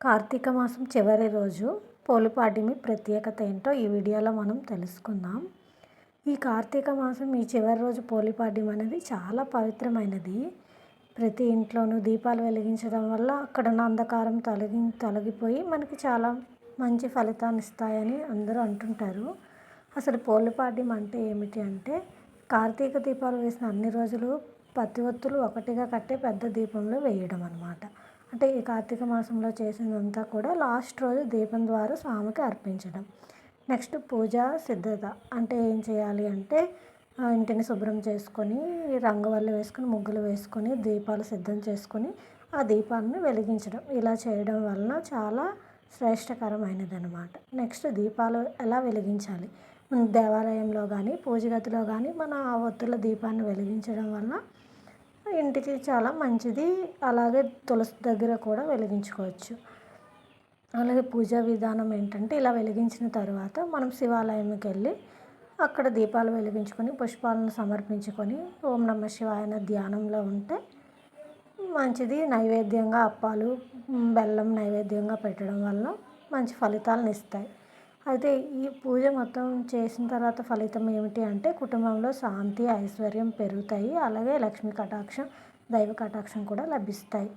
కార్తీక మాసం చివరి రోజు పోలిపాడ్యమి ప్రత్యేకత ఏంటో ఈ వీడియోలో మనం తెలుసుకుందాం. ఈ కార్తీక మాసం ఈ చివరి రోజు పోలిపాడ్యం అనేది చాలా పవిత్రమైనది. ప్రతి ఇంట్లోనూ దీపాలు వెలిగించడం వల్ల అక్కడ ఉన్న అంధకారం తొలగి తొలగిపోయి మనకి చాలా మంచి ఫలితాన్ని ఇస్తాయని అందరూ అంటుంటారు. అసలు పోలిపాడ్యం అంటే ఏమిటి అంటే కార్తీక దీపాలు వేసిన అన్ని రోజులు పత్తి ఒత్తులు ఒకటిగా కట్టే పెద్ద దీపంలో వేయడం అనమాట అంటే ఈ కార్తీక మాసంలో చేసినంతా కూడా లాస్ట్ రోజు దీపం ద్వారా స్వామికి అర్పించడం. నెక్స్ట్ పూజ సిద్ధత. అంటే ఏం చేయాలి అంటే ఇంటిని శుభ్రం చేసుకొని రంగువల్లు వేసుకొని ముగ్గులు వేసుకొని దీపాలు సిద్ధం చేసుకొని ఆ దీపాలను వెలిగించడం. ఇలా చేయడం వలన చాలా శ్రేష్టకరమైనది అనమాట నెక్స్ట్ దీపాలు ఎలా వెలిగించాలి? దేవాలయంలో కానీ పూజ గదిలో కానీ మన ఆ ఒత్తుల దీపాన్ని వెలిగించడం వల్ల ఇంటికి చాలా మంచిది. అలాగే తులసి దగ్గర కూడా వెలిగించుకోవచ్చు. అలాగే పూజా విధానం ఏంటంటే ఇలా వెలిగించిన తర్వాత మనం శివాలయంకి వెళ్ళి అక్కడ దీపాలు వెలిగించుకొని పుష్పాలను సమర్పించుకొని ఓం నమ శివాయన ధ్యానంలో ఉంటే మంచిది. నైవేద్యంగా అప్పాలు బెల్లం నైవేద్యంగా పెట్టడం వల్ల మంచి ఫలితాలను ఇస్తాయి. అయితే ఈ పూజ మొత్తం చేసిన తర్వాత ఫలితం ఏమిటి అంటే కుటుంబంలో శాంతి ఐశ్వర్యం పెరుగుతాయి. అలాగే లక్ష్మీ కటాక్షం దైవ కటాక్షం కూడా లభిస్తాయి.